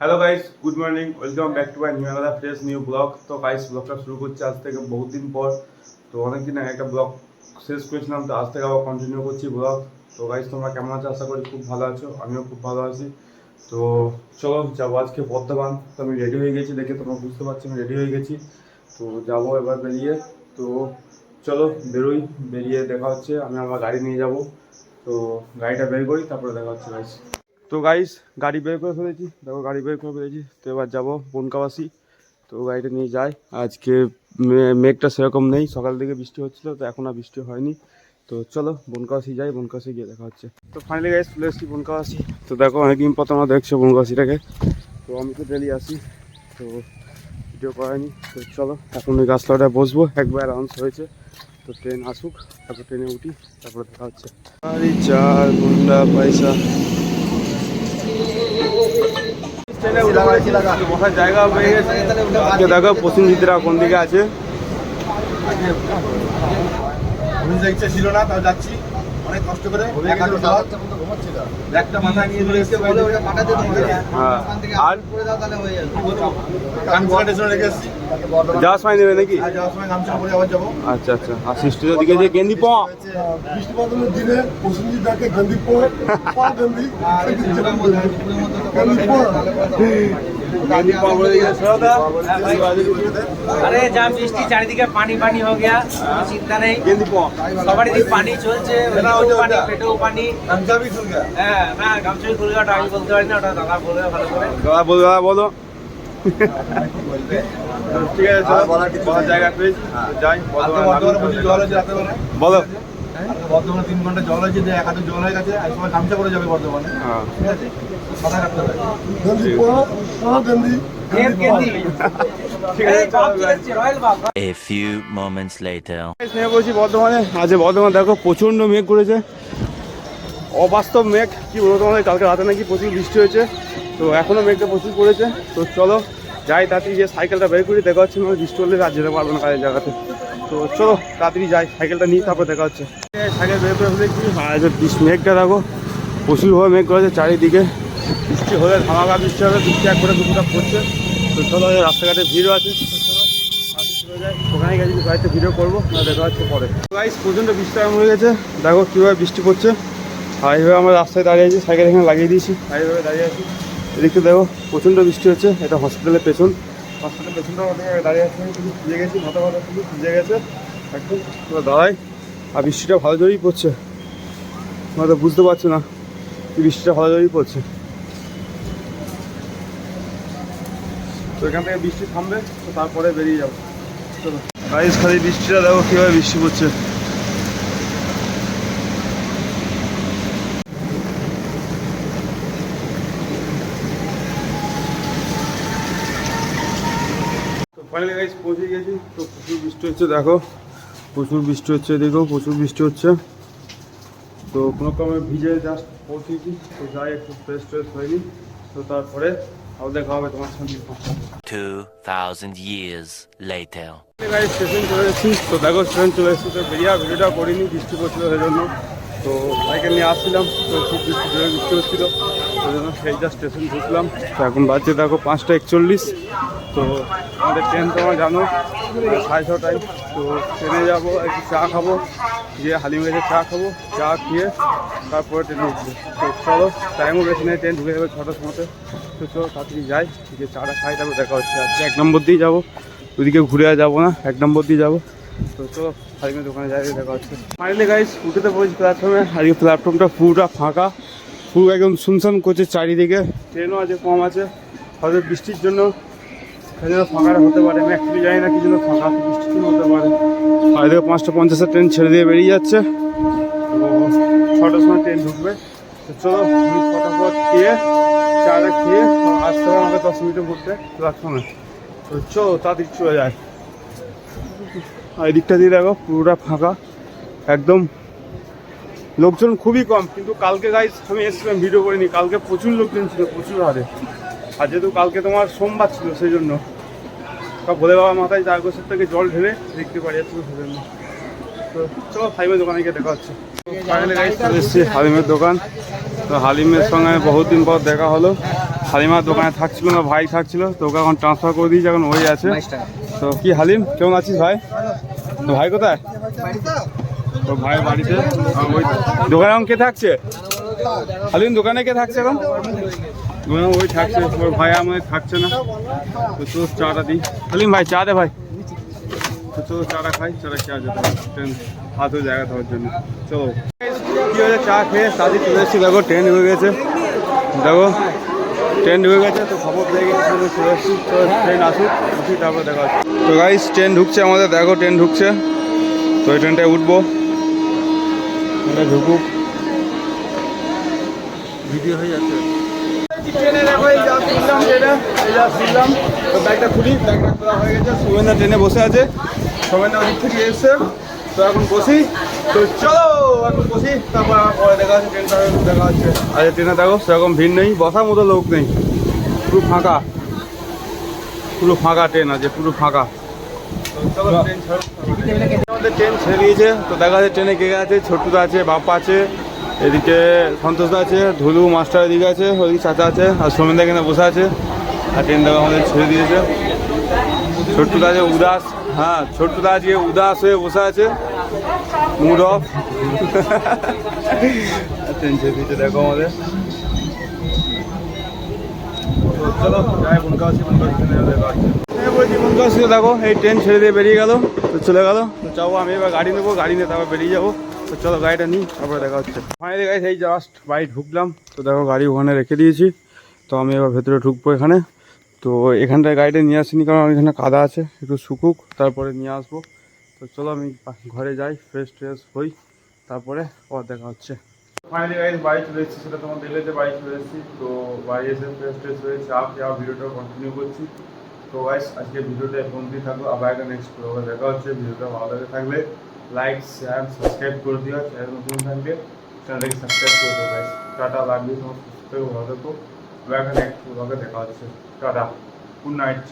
Hello guys good morning welcome back to my new আলাদা fresh new blog তো guys ব্লগটা শুরু করছি আজ থেকে বহুত দিন পর। তো, অনেকদিন আগে একটা ব্লগ শেষ করেছিলাম। তো, আজ থেকে আবার কন্টিনিউ করছি ব্লগ তো গাইস তোমরা কেমন আছো? আশা করি খুব ভালো আছো। আমিও খুব ভালো আছি। তো, চলো, যাব আজকে বর্ধমান। তো, আমি রেডি হয়ে গেছি দেখে তোমরা বুঝতে পারছি আমি রেডি হয়ে গেছি। তো, যাব এবার বেরিয়ে। তো, চলো, বেরোই। বেরিয়ে দেখা হচ্ছে। আমি আমার গাড়ি নিয়ে যাব। তো গাড়িটা বের করি, তারপরে দেখা হচ্ছে গাইস তো গাইস গাড়ি বের করে ফেলেছি। দেখো গাড়ি বের করে ফেলেছি। তো এবার যাব বনকাবাসি। তো গাড়িটা নিয়ে যাই। আজকে মেঘটা সেরকম নেই। সকাল থেকে বৃষ্টি হচ্ছিল, তো এখন আর বৃষ্টি হয়নি। তো চলো বনকাবাসি যাই, বনকাবাসি গিয়ে দেখা হচ্ছে। তো ফাইনালি গাইস চলে এসেছি বনকাবাসি। তো দেখো অনেকদিন পর তোমরা দেখছ বনকাবাসিটাকে। তো আমি তো ডেলি আসি। তো ভিডিও করায়নি। তো চলো, এখন ওই গাছলাটায় বসবো। একবার অ্যানাউন্স হয়েছে। তো ট্রেন আসুক তারপর ট্রেনে উঠি তারপরে দেখা হচ্ছে। আরে চার গুন্ডা পয়সা। বসার জায়গা পেয়ে গেছে। দেখো প্রসেনজিৎরা কোন দিকে আছে। ইচ্ছা ছিল না তাও যাচ্ছি। অনেক কষ্ট করে একটা মাথা নিয়ে চলে এসেছে বলে হ্যাঁ। আর? কানপুরা স্টেশনে রেখে এসেছি। যাওয়ার সময় নেবে নাকি? আর যাওয়ার সময় গামছা পরে আবার যাব। আচ্ছা আচ্ছা। আর সৃষ্টির দিকে যে গেন্দি প। বৃষ্টি বাদলের দিনে প্রসেনজিৎ ডাকে গান্ধী পর পা গান্ধী গান্ধী গেন্দি প দিকে সরদা আরে যা বৃষ্টি চারিদিকে পানি পানি হয়ে গিয়া চিন্তা নেই। সবার দিক পানি চলছে পানি পেটেও পানি। হ্যাঁ না গামছাবি আমি বলতে পারি না ওটা দাদা বলবে ভালো করে। দাদা বলো দাদা বলো। হ্যাঁ। বর্ধমানে তিন ঘণ্টা জল হয়েছে এক হাতে জল হয়ে গেছে আর সবাই গামছা করে যাবে বর্ধমানে ঠিক আছে? A few moments later. নেমে বলছি বর্ধমানে। আজ বর্ধমান দেখো প্রচণ্ড মেঘ করেছে। অবাস্তব মেঘ। কি বলব তোমাদের কালকে রাতে নাকি প্রচুর বৃষ্টি হয়েছে। তো এখনও মেঘটা প্রচুর পড়েছে তো চলো যাই তাড়াতাড়ি যে সাইকেলটা বের করি দেখা হচ্ছে মানে বৃষ্টি হলে আর যেতে পারব না কাজের জায়গাতে। তো চলো তাড়াতাড়ি যাই সাইকেলটা নিয়ে তারপর দেখা হচ্ছে। সাইকেল বের করে ফেলেছি আর যে মেঘটা দেখো প্রচুরভাবে মেঘ করেছে চারিদিকে। বৃষ্টি হলে ধামাকা বৃষ্টি হবে বৃষ্টি এক করে দুপুরটা পড়ছে। তো চলো রাস্তাঘাটে ভিড়ও আছে। ওখানে গেছি বাড়িতে ভিডিও করব না দেখা পরে। গাইস প্রচণ্ড বৃষ্টি আরম্ভ হয়ে গেছে। দেখো কীভাবে বৃষ্টি পড়ছে। আর এইভাবে আমরা রাস্তায় দাঁড়িয়ে আছি, সাইকেল এখানে লাগিয়ে দিয়েছি, আর এইভাবে দাঁড়িয়ে আছি। এদিকে দেখো, প্রচণ্ড বৃষ্টি হচ্ছে, এটা হসপিটালের পেছন। হসপিটালের পেছনটা আমাদের দাঁড়িয়ে আছে শুধু ভিজে গেছি, মাথা মাথা শুধু ভিজে গেছে। পুরো দাঁড়াই। আর বৃষ্টিটা ভালো জোরেই পড়ছে। তোমরা তো বুঝতে পারছ না, বৃষ্টিটা ভালো জোরেই পড়ছে। তো এখান থেকে বৃষ্টি থামবে, তো তারপরে বেরিয়ে যাব। চলো। গাইস খালি বৃষ্টিটা দেখো কীভাবে বৃষ্টি পড়ছে। ফাইনালি গাইস পৌঁছে গেছি। তো প্রচুর বৃষ্টি হচ্ছে, দেখো। প্রচুর বৃষ্টি হচ্ছে এদিকেও, প্রচুর বৃষ্টি হচ্ছে। তো কোনো ক্রমে ভিজে জাস্ট পৌঁছেছি তো যাই, একটু ফ্রেশ ট্রেশ হয়নি। তো তারপরে দেখা হবে তোমার সঙ্গে। 2,000 years later. গাড়ি স্টেশন চলে এসেছি তো দেখো স্টেশন চলে এসেছি তো বেরিয়ে ভিডিওটা করিনি বৃষ্টি পড়ছিল সেই জন্য তো সাইকেল নিয়ে আসছিলাম তো খুব বৃষ্টি বৃষ্টি হচ্ছিল। সেইটা স্টেশন ঢুকলাম। তো এখন বাজছে দেখো পাঁচটা একচল্লিশ। তো আমাদের ট্রেন তোমার জানো, সাড়ে ছটায় তো ট্রেনে যাব, একটু চা খাব, গিয়ে হালিমগেছে চা খাব, চা খেয়ে তারপরে ট্রেনে উঠবো। তো চলো টাইমও বেশি নেই ট্রেন ঢুকে যাবে ছটার সময়তে তো চলো, তাড়াতাড়ি যাই, গিয়ে চাটা খাই, তারপর দেখা হচ্ছে। আজকে এক নম্বর দিয়ে যাব ওদিকে ঘুরে যাব না, এক নম্বর দিয়ে যাব। তো চলো হালিমের দোকানে যাই, দেখা হচ্ছে। ফাইনালি গাইস উঠেতে বলছি প্ল্যাটফর্মে আর প্ল্যাটফর্মটা পুরোটা ফাঁকা। পুরো একদম শুনশান করছে চারিদিকে। ট্রেনও আছে, কম আছে। হয়তো বৃষ্টির জন্য। সেই জন্য ফাঁকাটা হতে পারে। আমি অ্যাকচুয়ালি জানি না কি জন্য ফাঁকা বৃষ্টির জন্য হতে পারে। আর এদিকে পাঁচটা পঞ্চাশের ট্রেন ছেড়ে দিয়ে বেরিয়ে যাচ্ছে। তো ছটার সময় ট্রেন ঢুকবে। তো চলো ফটাফট খেয়ে চাটা খেয়ে আসতে হবে আমাকে দশ মিনিটের মধ্যে প্ল্যাটফর্মে তো চলো, তাড়াতাড়ি চলে যায় আর এদিকটা দিয়ে দেখো, পুরোটা ফাঁকা। একদম লোকজন খুবই কম কিন্তু কালকে গাইজ আমি এসেছিলাম ভিডিও করিনি। কালকে প্রচুর লোকজন ছিল প্রচুর হারে। আর যেহেতু কালকে তোমার সোমবার ছিল সেই জন্য তা ভোলে বাবা মাথায় চার গোছের থেকে জল ঢেলে দেখতে পারি এত সেই জন্য তো চলো হাইমের দোকানে গিয়ে দেখা হচ্ছে। এসেছি হালিমের দোকান। তো হালিমের সঙ্গে বহুদিন পর দেখা হলো। হালিমার দোকানে থাকছিল না ভাই থাকছিল তো ওকে এখন ট্রান্সফার করে দিয়েছি এখন ওই আছে। তো কি হালিম কেমন আছিস ভাই? ভাই কোথায়? তো ভাই বাড়িতে? ওই দোকানে এখন কে থাকছে? হালিম দোকানে কে থাকছে এখন? দোকানে ওই থাকছে ওর ভাই আমাদের থাকছে না। তো তোর চাটা দিই। হালিম ভাই চা দে ভাই। তো চলো চাটা খাই চাটা খেয়ে যেতে হবে ট্রেন হাতে জায়গা দেওয়ার জন্য। চলো। কি হয়েছে? চা খেয়ে সাজি চলে এসেছি। দেখো ট্রেন হয়ে গেছে। দেখো ট্রেন ঢুকে গেছে তো খবর পেয়ে গেছি চলে এসেছি। তো ট্রেন আসুক আসি তারপরে দেখা তো গাইস ট্রেন ঢুকছে আমাদের। দেখো ট্রেন ঢুকছে। তো এই ট্রেনটায় উঠবো। এটা ঢুকুক। ভিডিও হয়ে যাচ্ছে। ব্যাগটা খুলি ব্যাগটা খোলা। হয়ে গেছে ট্রেনে বসে। আছে ওদিক থেকে এসছে তো এখন বসি তো চলো এখন বসি। তারপর পরে দেখা হচ্ছে ট্রেনটা দেখা হচ্ছে আচ্ছা ট্রেনে দেখো সেরকম ভিড় নেই। বসার মতো লোক নেই। পুরো ফাঁকা। পুরো ফাঁকা ট্রেন আছে পুরো ফাঁকা। ট্রেন ছেড়ে দিয়েছে, তো দেখা যাচ্ছে ট্রেনে কে আছে, ছোট্টুদা আছে, বাপ্পা আছে, এদিকে সন্তোষদা আছে, ধুলু মাস্টার এদিকে আছে, ওদিকে চাচা আছে, আর সোমেনদা এখানে বসে আছে, আর ট্রেন দেখা আমাদের ছেড়ে দিয়েছে। ছোট্টুদা আছে, উদাস হ্যাঁ ছোট্টুদা আজকে উদাস হয়ে বসে আছে মুড অফ ট্রেন ছেড়ে দিয়েছে, দেখো আমাদের। চলো, যাই বনকাশি বনকাশি দেখা হচ্ছে হ্যাঁ দেখো, এই ট্রেন ছেড়ে দিয়ে বেরিয়ে গেল, তো চলে গেল। যাব আমি এবার গাড়ি নেব, গাড়ি নিয়ে তারপর বেরিয়ে যাব। তো চলো গাড়িটা নিই, তারপরে দেখা হচ্ছে। ফাইনালি গাড়ি এই জাস্ট বাড়ি ঢুকলাম, তো দেখো গাড়ি ওখানে রেখে দিয়েছি। তো আমি এবার ভেতরে ঢুকবো এখানে। তো এখানটায় গাড়িটা নিয়ে আসিনি, কারণ এখানে কাদা আছে, একটু শুকুক, তারপরে নিয়ে আসব। তো চলো আমি ঘরে যাই ফ্রেশ ট্রেশ হই, তারপরে আবার দেখা হচ্ছে। ফাইনালি গাইজ বাড়ি চলে এসেছি, সেটা তোমার দেখলে যে চলে এসেছি। তো বাড়ি এসে ফ্রেশ ট্রেশ হয়ে ভিডিওটা কন্টিনিউ করছি। তো গাইজ আজকে ভিডিওটা এখন দিয়ে থাকো আবার একটা নেক্সট প্রোগ্রামে দেখা হচ্ছে। ভিডিওটা ভালো লাগে থাকলে লাইক শেয়ার সাবস্ক্রাইব করে দিও। চ্যানেল নতুন থাকলে চ্যানেলটাকে সাবস্ক্রাইব করে দিও গাইজ টাটা লাগবে তোমার সুস্থ থেকো, ভালো থেকো। আবার একটা নেক্সট প্রোগ্রামে দেখা হচ্ছে। টাটা। Good night